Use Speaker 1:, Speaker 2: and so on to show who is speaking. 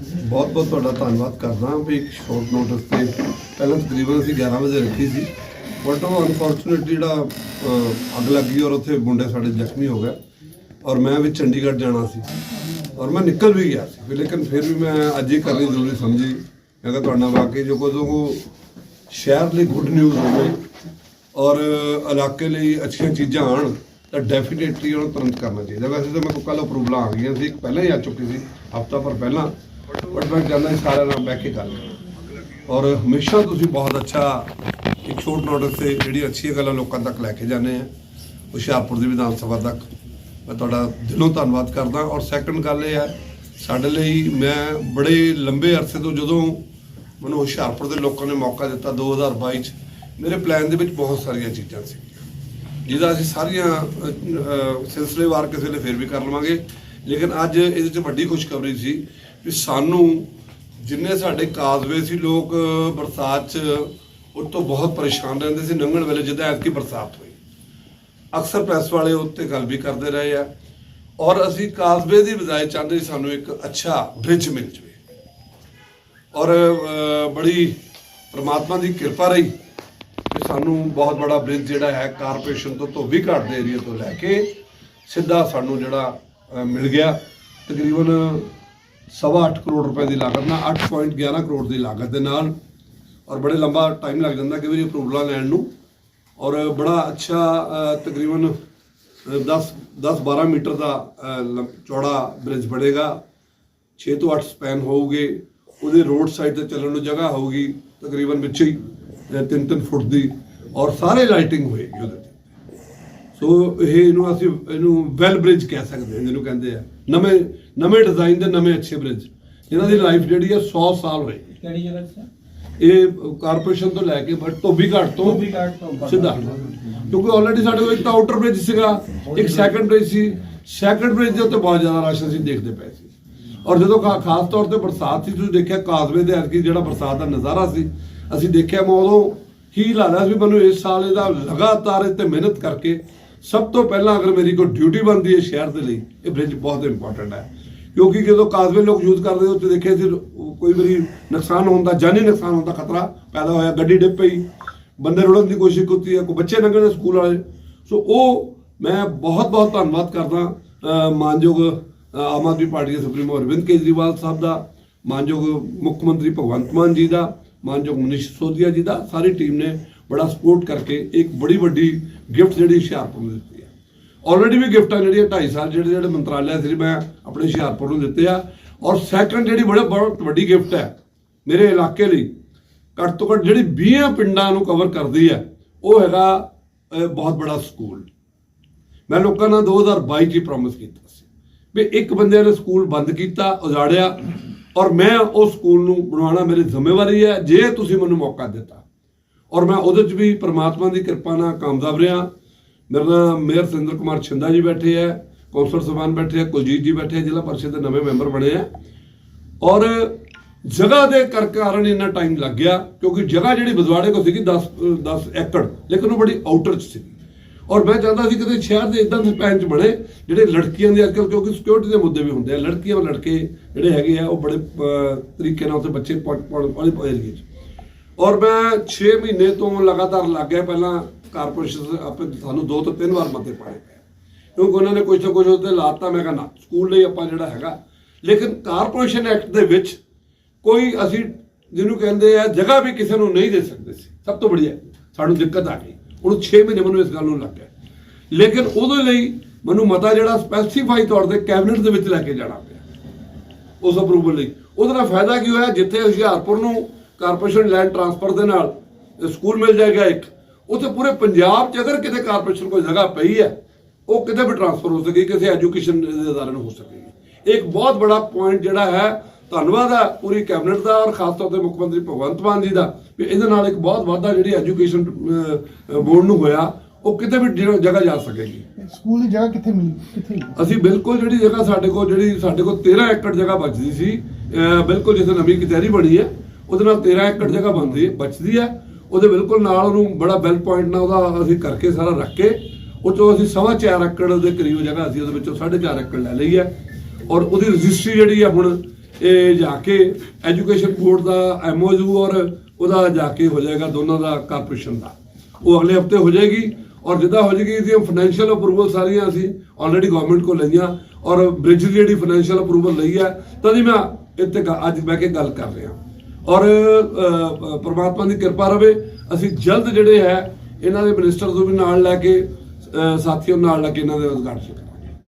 Speaker 1: ਬਹੁਤ ਬਹੁਤ ਤੁਹਾਡਾ ਧੰਨਵਾਦ ਕਰਦਾ ਵੀ ਇੱਕ ਸ਼ੋਰਟ ਨੋਟਿਸ ਤੇ ਪਹਿਲਾਂ ਤਕਰੀਬਨ ਅਸੀਂ 11 ਵਜੇ ਰੱਖੀ ਸੀ ਬਟ ਉਹ ਅਨਫੋਰਚੂਨੇਟਲੀ ਜਿਹੜਾ ਅੱਗ ਲੱਗੀ ਔਰ ਉੱਥੇ ਮੁੰਡੇ ਸਾਡੇ ਜ਼ਖਮੀ ਹੋ ਗਏ ਔਰ ਮੈਂ ਵੀ ਚੰਡੀਗੜ੍ਹ ਜਾਣਾ ਸੀ ਔਰ ਮੈਂ ਨਿਕਲ ਵੀ ਗਿਆ ਸੀ ਫਿਰ ਲੇਕਿਨ ਫਿਰ ਵੀ ਮੈਂ ਅੱਜ ਹੀ ਕਰਨੀ ਜ਼ਰੂਰੀ ਸਮਝੀ। ਮੈਂ ਕਿਹਾ ਤੁਹਾਡਾ ਵਾਕਈ ਜੋ ਕਦੋਂ ਉਹ ਸ਼ਹਿਰ ਲਈ ਗੁੱਡ ਨਿਊਜ਼ ਹੋਵੇ ਔਰ ਇਲਾਕੇ ਲਈ ਅੱਛੀਆਂ ਚੀਜ਼ਾਂ ਆਣ ਤਾਂ ਡੈਫੀਨੇਟਲੀ ਉਹਨੂੰ ਤੁਰੰਤ ਕਰਨਾ ਚਾਹੀਦਾ। ਵੈਸੇ ਤਾਂ ਮੇਰੇ ਕੋਲ ਕੱਲ ਅਪਰੂਵਲਾਂ ਆ ਗਈਆਂ ਸੀ ਪਹਿਲਾਂ ਹੀ ਆ ਚੁੱਕੀ ਸੀ, ਹਫਤਾ ਪਰ ਪਹਿਲਾਂ। ਬਟ ਮੈਂ ਚਾਹੁੰਦਾ ਸਾਰਿਆਂ ਨਾਲ ਬਹਿ ਕੇ ਗੱਲ ਔਰ ਹਮੇਸ਼ਾ ਤੁਸੀਂ ਬਹੁਤ ਅੱਛਾ, ਇੱਕ ਛੋਟ ਨੋਟਿਸ ਤੇ ਜਿਹੜੀ ਅੱਛੀਆਂ ਗੱਲਾਂ ਲੋਕਾਂ ਤੱਕ ਲੈ ਕੇ ਜਾਂਦੇ ਆ, ਹੁਸ਼ਿਆਰਪੁਰ ਦੀ ਵਿਧਾਨ ਸਭਾ ਤੱਕ। ਮੈਂ ਤੁਹਾਡਾ ਦਿਲੋਂ ਧੰਨਵਾਦ ਕਰਦਾ। ਔਰ ਸੈਕੰਡ ਗੱਲ ਇਹ ਹੈ, ਸਾਡੇ ਲਈ ਮੈਂ ਬੜੇ ਲੰਬੇ ਅਰਸੇ ਤੋਂ ਜਦੋਂ ਮੈਨੂੰ ਹੁਸ਼ਿਆਰਪੁਰ ਦੇ ਲੋਕਾਂ ਨੇ ਮੌਕਾ ਦਿੱਤਾ 2022 ਚ, ਮੇਰੇ ਪਲਾਨ ਦੇ ਵਿੱਚ ਬਹੁਤ ਸਾਰੀਆਂ ਚੀਜ਼ਾਂ ਸੀ। ਜਿਹਦਾ ਅਸੀਂ ਸਾਰੀਆਂ ਸਿਲਸਿਲੇਵਾਰ ਕਿਸੇ ਵੇਲੇ ਫੇਰ ਵੀ ਕਰ ਲਵਾਂਗੇ। ਲੇਕਿਨ ਅੱਜ ਇਹਦੇ ਚ ਵੱਡੀ ਖੁਸ਼ਖਬਰੀ ਸੀ ਵੀ ਸਾਨੂੰ ਜਿੰਨੇ ਸਾਡੇ ਕਾਜ਼ਵੇ ਸੀ ਲੋਕ ਬਰਸਾਤ ਚ, ਉਹ ਤੋਂ ਬਹੁਤ ਪਰੇਸ਼ਾਨ ਰਹਿੰਦੇ ਸੀ ਲੰਘਣ ਵੇਲੇ ਜਿੱਦਾਂ ਐਤਕੀ ਬਰਸਾਤ ਹੋਈ। ਅਕਸਰ ਪ੍ਰੈਸ ਵਾਲੇ ਉੱਤੇ ਗੱਲ ਵੀ ਕਰਦੇ ਰਹੇ ਆ। ਔਰ ਅਸੀਂ ਕਾਜ਼ਵੇ ਦੀ ਬਜਾਏ ਚਾਹੁੰਦੇ ਸੀ ਸਾਨੂੰ ਇੱਕ ਅੱਛਾ ਬ੍ਰਿਜ ਮਿਲ ਜਵੇ। ਔਰ ਬੜੀ ਪ੍ਰਮਾਤਮਾ ਦੀ ਕਿਰਪਾ ਰਹੀ ਕਿ ਸਾਨੂੰ ਬਹੁਤ ਬੜਾ ਬ੍ਰਿਜ ਜਿਹੜਾ ਹੈ ਕਾਰਪੋਰੇਸ਼ਨ ਤੋਂ ਧੋਬੀ ਘਾਟ ਦੇ ਏਰੀਆ ਤੋਂ ਲੈ ਕੇ ਸਿੱਧਾ ਸਾਨੂੰ ਜਿਹੜਾ ਮਿਲ ਗਿਆ। ਤਕਰੀਬਨ ਸਵਾ ਅੱਠ ਕਰੋੜ ਰੁਪਏ ਦੀ ਲਾਗਤ ਨਾਲ 8.11 ਕਰੋੜ ਦੀ ਲਾਗਤ ਦੇ ਨਾਲ ਔਰ ਬੜੇ ਲੰਬਾ ਟਾਈਮ ਲੱਗ ਜਾਂਦਾ ਕਿ ਵੀ ਅਪਰੂਵਲਾਂ ਲੈਣ ਨੂੰ ਔਰ ਬੜਾ ਅੱਛਾ ਤਕਰੀਬਨ 10 10 12 ਮੀਟਰ ਦਾ ਲੰ- ਚੌੜਾ ਬ੍ਰਿਜ ਬਣੇਗਾ। 6 ਤੋਂ 8 ਸਪੈਨ ਹੋਊਗੇ। ਉਹਦੇ ਰੋਡ ਸਾਈਡ ਤੇ ਚੱਲਣ ਨੂੰ ਜਗ੍ਹਾ ਹੋਊਗੀ, ਤਕਰੀਬਨ ਵਿੱਚ ਹੀ 3-3 ਫੁੱਟ ਦੀ ਔਰ ਸਾਰੇ ਲਾਈਟਿੰਗ ਹੋਏਗੀ ਉਹਦੇ ਤੇ। ਸੋ ਇਹ ਇਹਨੂੰ ਅਸੀਂ, ਇਹਨੂੰ ਵੈਲ ਬ੍ਰਿਜ ਕਹਿ ਸਕਦੇ ਹਾਂ, ਜਿਹਨੂੰ ਕਹਿੰਦੇ ਆ। ਨਵੇਂ ਨਵੇਂ ਡਿਜ਼ਾਈਨ ਦੇ ਨਵੇਂ ਅੱਛੇ ਬ੍ਰਿਜ ਜਿਨ੍ਹਾਂ ਦੀ ਲਾਈਫ ਜਿਹੜੀ ਹੈ 100 ਸਾਲ ਹੋਏਗੀ
Speaker 2: ਕਿਹੜੀ ਜਗ੍ਹਾ ਤੇ
Speaker 1: ਇਹ ਕਾਰਪੋਰੇਸ਼ਨ ਤੋਂ ਲੈ ਕੇ ਬਟ ਧੋਬੀ ਘਾਟ ਤੋਂ
Speaker 2: ਧੋਬੀ ਘਾਟ ਤੋਂ।
Speaker 1: ਸਿੱਧਾ। ਕਿਉਂਕਿ ਆਲਰੇਡੀ ਸਾਡੇ ਕੋਲ ਇੱਕ ਤਾਂ ਆਊਟਰ ਬ੍ਰਿਜ ਸੀਗਾ ਇੱਕ ਸੈਕੰਡ ਬ੍ਰਿਜ ਸੀ। ਸੈਕੰਡ ਬ੍ਰਿਜ ਦੇ ਉੱਤੇ ਬਹੁਤ ਜ਼ਿਆਦਾ ਰਸ਼ ਅਸੀਂ ਦੇਖਦੇ ਪਏ ਸੀ। ਔਰ ਜਦੋਂ ਖਾਸ ਤੌਰ ਤੇ ਬਰਸਾਤ ਸੀ ਤੁਸੀਂ ਦੇਖਿਆ ਕਾਜ਼ਵੇ ਦੇ ਐਤਕੀ ਜਿਹੜਾ ਬਰਸਾਤ ਦਾ ਨਜ਼ਾਰਾ ਸੀ ਅਸੀਂ ਦੇਖਿਆ ਮੈਂ ਉਦੋਂ ਹੀ ਲੱਗਦਾ ਸੀ ਮੈਨੂੰ ਇਸ ਸਾਲ ਇਹਦਾ ਲਗਾਤਾਰ ਤੇ ਮਿਹਨਤ ਕਰਕੇ ਸਭ ਤੋਂ ਪਹਿਲਾਂ ਅਗਰ ਮੇਰੀ ਕੋਈ ਡਿਊਟੀ ਬਣਦੀ ਹੈ ਸ਼ਹਿਰ ਦੇ ਲਈ ਇਹ ਬ੍ਰਿਜ ਬਹੁਤ ਇੰਪੋਰਟੈਂਟ ਹੈ। ਕਿਉਂਕਿ ਜਦੋਂ ਕਾਜ਼ਵੇ ਲੋਕ ਯੂਜ਼ ਕਰਦੇ ਉੱਤੇ ਦੇਖਿਆ ਸੀ, ਕੋਈ ਵਾਰੀ ਨੁਕਸਾਨ ਹੋਣ ਦਾ, ਜਾਨੀ ਨੁਕਸਾਨ ਹੋਣ ਦਾ ਖਤਰਾ ਪੈਦਾ ਹੋਇਆ, ਗੱਡੀ ਡਿੱਪ ਪਈ, ਬੰਦੇ ਰੁੜਨ ਦੀ ਕੋਸ਼ਿਸ਼ ਕੀਤੀ ਹੈ ਕੋਈ ਬੱਚੇ ਲੰਘਣ ਸਕੂਲ ਵਾਲੇ। ਸੋ ਉਹ ਮੈਂ ਬਹੁਤ ਬਹੁਤ ਧੰਨਵਾਦ ਕਰਦਾ ਮਾਨਯੋਗ ਆਮ ਆਦਮੀ ਪਾਰਟੀ ਦੇ ਸੁਪਰੀਮੋ ਅਰਵਿੰਦ ਕੇਜਰੀਵਾਲ ਸਾਹਿਬ ਦਾ, ਮਾਨਯੋਗ ਮੁੱਖ ਮੰਤਰੀ ਭਗਵੰਤ ਮਾਨ ਜੀ ਦਾ, ਮਾਨਯੋਗ ਮਨੀਸ਼ ਸਿਸੋਦੀਆ ਜੀ ਦਾ, ਸਾਰੀ ਟੀਮ ਨੇ ਬੜਾ ਸਪੋਰਟ ਕਰਕੇ ਇੱਕ ਬੜੀ ਵੱਡੀ ਗਿਫਟ ਜਿਹੜੀ ਹੁਸ਼ਿਆਰਪੁਰ ਨੂੰ ਦਿੱਤੀ। ਆਲਰੇਡੀ ਵੀ ਗਿਫਟਾਂ ਜਿਹੜੀਆਂ 2.5 ਸਾਲ ਜਿਹੜੇ ਜਿਹੜੇ ਮੰਤਰਾਲੇ ਸੀ, ਮੈਂ ਆਪਣੇ ਹੁਸ਼ਿਆਰਪੁਰ ਨੂੰ ਦਿੱਤੇ ਆ। ਔਰ ਸੈਕੰਡ ਜਿਹੜੀ ਬੜੇ ਬਹੁਤ ਵੱਡੀ ਗਿਫਟ ਹੈ ਮੇਰੇ ਇਲਾਕੇ ਲਈ, ਘੱਟ ਤੋਂ ਘੱਟ ਜਿਹੜੀ 20 ਪਿੰਡਾਂ ਨੂੰ ਕਵਰ ਕਰਦੀ ਹੈ, ਉਹ ਹੈਗਾ ਬਹੁਤ ਬੜਾ ਸਕੂਲ। ਮੈਂ ਲੋਕਾਂ ਨਾਲ 2022 ਚ ਹੀ ਪ੍ਰੋਮਿਸ ਕੀਤਾ ਸੀ ਵੀ ਇੱਕ ਬੰਦੇ ਨੇ ਸਕੂਲ ਬੰਦ ਕੀਤਾ, ਉਜਾੜਿਆ, ਔਰ ਮੈਂ ਉਹ ਸਕੂਲ ਨੂੰ ਬਣਾਉਣਾ ਮੇਰੀ ਜ਼ਿੰਮੇਵਾਰੀ ਹੈ, ਜੇ ਤੁਸੀਂ ਮੈਨੂੰ ਮੌਕਾ ਦਿੱਤਾ। ਔਰ ਮੈਂ ਉਹਦੇ ਚ ਵੀ ਪ੍ਰਮਾਤਮਾ ਦੀ ਕਿਰਪਾ ਨਾਲ ਕਾਮਯਾਬ ਰਿਹਾ। ਮੇਰੇ ਨਾਲ ਮੇਅਰ ਸਿੰਦਰ ਕੁਮਾਰ ਛਿੰਦਾ ਜੀ ਬੈਠੇ ਹੈ ਕੌਂਸਲਰ ਸਭਾਨ ਬੈਠੇ ਆ, ਕੁਲਜੀਤ ਜੀ ਬੈਠੇ ਆ, ਜ਼ਿਲ੍ਹਾ ਪਰਿਸ਼ਦ ਦੇ ਨਵੇਂ ਮੈਂਬਰ ਬਣੇ ਆ। ਔਰ ਜਗ੍ਹਾ ਦੇ ਕਰ ਕਾਰਨ ਇੰਨਾ ਟਾਈਮ ਲੱਗ ਗਿਆ, ਕਿਉਂਕਿ ਜਗ੍ਹਾ ਜਿਹੜੀ ਬਦਵਾੜੇ ਕੋ ਸੀਗੀ 10 10 ਏਕੜ, ਲੇਕਿਨ ਉਹ ਬੜੀ ਆਊਟਰ ਚ ਸੀ। ਔਰ ਮੈਂ ਚਾਹੁੰਦਾ ਸੀ ਕਿਤੇ ਸ਼ਹਿਰ ਦੇ ਇਦਾਂ ਦੇ ਪੈਂਚ ਬਣੇ, ਜਿਹੜੇ ਲੜਕੀਆਂ ਦੇ ਅੱਜਕੱਲ ਕਿਉਂਕਿ ਸਿਕਿਉਰਿਟੀ ਦੇ ਮੁੱਦੇ ਵੀ ਹੁੰਦੇ ਆ, ਲੜਕੀਆਂ ਲੜਕੇ ਜਿਹੜੇ ਹੈਗੇ ਆ, ਉਹ ਬੜੇ ਤਰੀਕੇ ਨਾਲ ਉੱਥੇ ਬੱਚੇ ਪੜ੍ਹ ਵਾਲੇ ਏਰੀਏ ਚ ਔਰ ਮੈਂ 6 ਮਹੀਨੇ ਤੋਂ ਲਗਾਤਾਰ ਲੱਗ ਗਿਆ, ਪਹਿਲਾਂ ਕਾਰਪੋਰੇਸ਼ਨ ਆਪੇ ਸਾਨੂੰ ਦੋ ਤੋਂ ਤਿੰਨ ਵਾਰ ਮਤੇ ਪਾਏ ਪਏ ਕਿਉਂਕਿ ਉਹਨਾਂ ਨੇ ਕੁਝ ਨਾ ਕੁਝ ਉੱਤੇ ਲਾਤਾ, ਮੈਂ ਕਿਹਾ ਨਾ, ਸਕੂਲ ਲਈ ਆਪਾਂ ਜਿਹੜਾ ਹੈਗਾ। ਲੇਕਿਨ ਕਾਰਪੋਰੇਸ਼ਨ ਐਕਟ ਦੇ ਵਿੱਚ ਕੋਈ ਅਸੀਂ ਜਿਹਨੂੰ ਕਹਿੰਦੇ ਆ, ਜਗ੍ਹਾ ਵੀ ਕਿਸੇ ਨੂੰ ਨਹੀਂ ਦੇ ਸਕਦੇ ਸੀ। ਸਭ ਤੋਂ ਬੜੀਆ ਸਾਨੂੰ ਦਿੱਕਤ ਆ ਗਈ। ਉਹਨੂੰ 6 ਮਹੀਨੇ ਮੈਨੂੰ ਇਸ ਗੱਲ ਨੂੰ ਲੱਗ ਗਿਆ। ਲੇਕਿਨ ਉਹਦੇ ਲਈ ਮੈਨੂੰ ਮਤਾ ਜਿਹੜਾ ਸਪੈਸੀਫਾਈ ਤੌਰ ਤੇ ਕੈਬਨਿਟ ਦੇ ਵਿੱਚ ਲੈ ਕੇ ਜਾਣਾ ਪਿਆ। ਉਸ ਅਪਰੂਵਲ ਲਈ। ਉਹਦੇ ਨਾਲ ਫਾਇਦਾ ਕੀ ਹੋਇਆ, ਜਿੱਥੇ ਹੁਸ਼ਿਆਰਪੁਰ ਨੂੰ ਕਾਰਪੋਰੇਸ਼ਨ ਲੈਂਡ ਟਰਾਂਸਫਰ ਦੇ ਨਾਲ ਸਕੂਲ ਮਿਲ ਜਾਏਗਾ ਇੱਕ। ਉੱਥੇ ਪੂਰੇ ਪੰਜਾਬ 'ਚ ਅਗਰ ਕਿਤੇ ਕਾਰਪੋਰੇਸ਼ਨ ਕੋਈ ਜਗ੍ਹਾ ਪਈ ਹੈ ਉਹ ਕਿਤੇ ਵੀ ਟਰਾਂਸਫਰ ਹੋ ਸਕੇਗੀ ਕਿਸੇ ਐਜੂਕੇਸ਼ਨ ਦੇ ਅਦਾਰੇ ਨੂੰ ਹੋ ਸਕੇਗੀ ਇੱਕ ਬਹੁਤ ਬੜਾ ਪੁਆਇੰਟ ਜਿਹੜਾ ਹੈ ਧੰਨਵਾਦ ਹੈ ਪੂਰੀ ਕੈਬਨਿਟ ਦਾ ਔਰ ਖਾਸ ਤੌਰ ਤੇ ਮੁੱਖ ਮੰਤਰੀ ਭਗਵੰਤ ਮਾਨ ਜੀ ਦਾ ਵੀ ਇਹਦੇ ਨਾਲ ਇੱਕ ਬਹੁਤ ਵਾਧਾ ਜਿਹੜੀ ਐਜੂਕੇਸ਼ਨ ਬੋਰਡ ਨੂੰ ਹੋਇਆ ਉਹ ਕਿਤੇ ਵੀ ਜਗ੍ਹਾ ਜਾ ਸਕੇਗੀ।
Speaker 3: ਸਕੂਲ ਦੀ ਜਗ੍ਹਾ ਕਿੱਥੇ ਮਿਲੀ? ਕਿੱਥੇ?
Speaker 1: ਅਸੀਂ ਬਿਲਕੁਲ ਜਿਹੜੀ ਜਗ੍ਹਾ ਸਾਡੇ ਕੋਲ ਜਿਹੜੀ ਸਾਡੇ ਕੋਲ 13 ਏਕੜ ਜਗ੍ਹਾ ਬਚਦੀ ਸੀ ਬਿਲਕੁਲ ਜਿੱਥੇ ਨਵੀਂ ਕਚਹਿਰੀ ਬਣੀ ਹੈ ਉਹਦੇ ਨਾਲ 13 ਏਕੜ ਜਗ੍ਹਾ ਬਣਦੀ ਹੈ, ਬਚਦੀ ਹੈ। ਉਹਦੇ ਬਿਲਕੁਲ ਨਾਲ ਉਹਨੂੰ ਬੜਾ ਬੈਲ ਪੁਆਇੰਟ ਨਾਲ ਉਹਦਾ ਅਸੀਂ ਕਰਕੇ ਸਾਰਾ ਰੱਖ ਕੇ, ਉਹ ਤੋਂ ਅਸੀਂ ਸਵਾ ਚਾਰ ਏਕੜ ਦੇ ਕਰੀਬ ਜਗ੍ਹਾ ਅਸੀਂ ਉਹਦੇ ਵਿੱਚੋਂ 4.5 ਏਕੜ ਲੈ ਲਈ ਹੈ। ਔਰ ਉਹਦੀ ਰਜਿਸਟਰੀ ਜਿਹੜੀ ਹੈ ਹੁਣ ਇਹ ਜਾ ਕੇ ਐਜੂਕੇਸ਼ਨ ਬੋਰਡ ਦਾ ਐਮਓਯੂ ਔਰ ਉਹਦਾ ਜਾ ਕੇ ਹੋ ਜਾਏਗਾ ਦੋਨਾਂ ਦਾ ਕਾਰਪੋਰੇਸ਼ਨ ਦਾ। ਉਹ ਅਗਲੇ ਹਫ਼ਤੇ ਹੋ ਜਾਏਗੀ ਔਰ ਜਿੱਦਾਂ ਹੋ ਜਾਏਗੀ ਇਹਦੀਆਂ ਫਾਈਨੈਂਸ਼ੀਅਲ ਅਪਰੂਵਲ ਸਾਰੀਆਂ ਅਸੀਂ ਆਲਰੇਡੀ ਗਵਰਨਮੈਂਟ ਕੋਲ ਲਈਆਂ ਔਰ ਬ੍ਰਿਜ ਦੀ ਜਿਹੜੀ ਫਾਈਨੈਂਸ਼ੀਅਲ ਅਪਰੂਵਲ ਲਈ ਹੈ, ਤਾਂ ਹੀ ਮੈਂ ਇੱਥੇ ਅੱਜ ਬਹਿ ਕੇ ਗੱਲ ਕਰ ਰਿਹਾ। ਔਰ ਅ, ਪ੍ਰਮਾਤਮਾ ਦੀ ਕਿਰਪਾ ਰਵੇ ਅਸੀਂ ਜਲਦ ਜਿਹੜੇ ਹੈ ਇਹਨਾਂ ਦੇ ਮਿਨਿਸਟਰ ਨੂੰ ਵੀ ਨਾਲ ਲੈ ਕੇ ਸਾਥੀਆਂ ਨੂੰ ਨਾਲ ਲੈ ਕੇ ਇਹਨਾਂ ਦੇ ਉਦਘਾਟਨ ਕਰਾਂਗੇ